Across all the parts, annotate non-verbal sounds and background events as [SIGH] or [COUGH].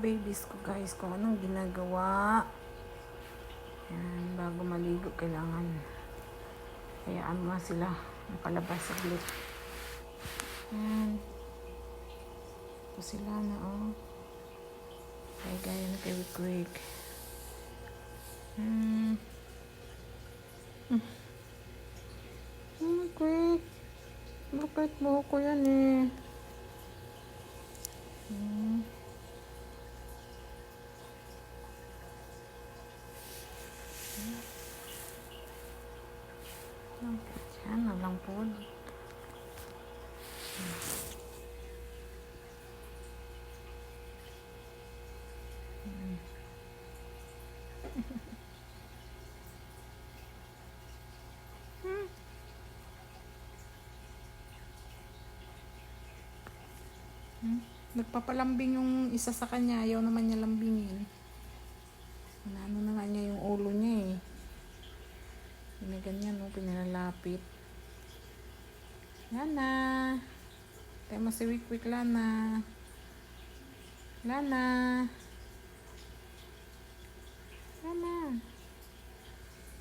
babies ko guys kung anong ginagawa. Yan, bago maligo kailangan hayaan mo sila makalabas saglit. Yan. Ito sila na oh. Ay gaya na kay Quick. Hmm. Hmm. Hmm, Quick. Bakit mo ko yan eh? Hmm. Yan na lang po. Nagpapalambing yung isa sa kanya. Ayaw naman niya lambingin. Ano na nga niya yung ulo niya eh. Ginaganyan no, pinalalapit. Lana. Tayo mo si Wikwik Lana. Lana. Lana.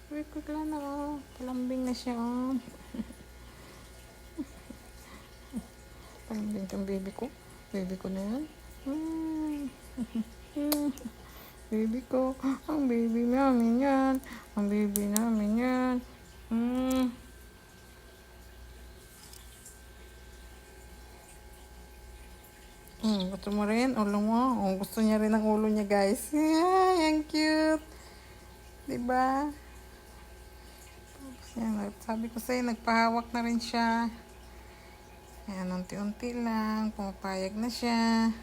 Wikwik Lana oh. Palambing na siya oh. [LAUGHS] Palambing kang baby ko. Baby ko na yan. Hmm. [LAUGHS] baby ko. Ang baby namin yan. Ang baby namin yan. Hmm. Hmm, gusto mo rin? Ulo mo? Oh, gusto niya rin ang ulo niya, guys. Ay, ang cute. Diba? Yan, sabi ko sa'yo, nagpahawak na rin siya. Ayan, unti-unti lang. Pumapayag na siya.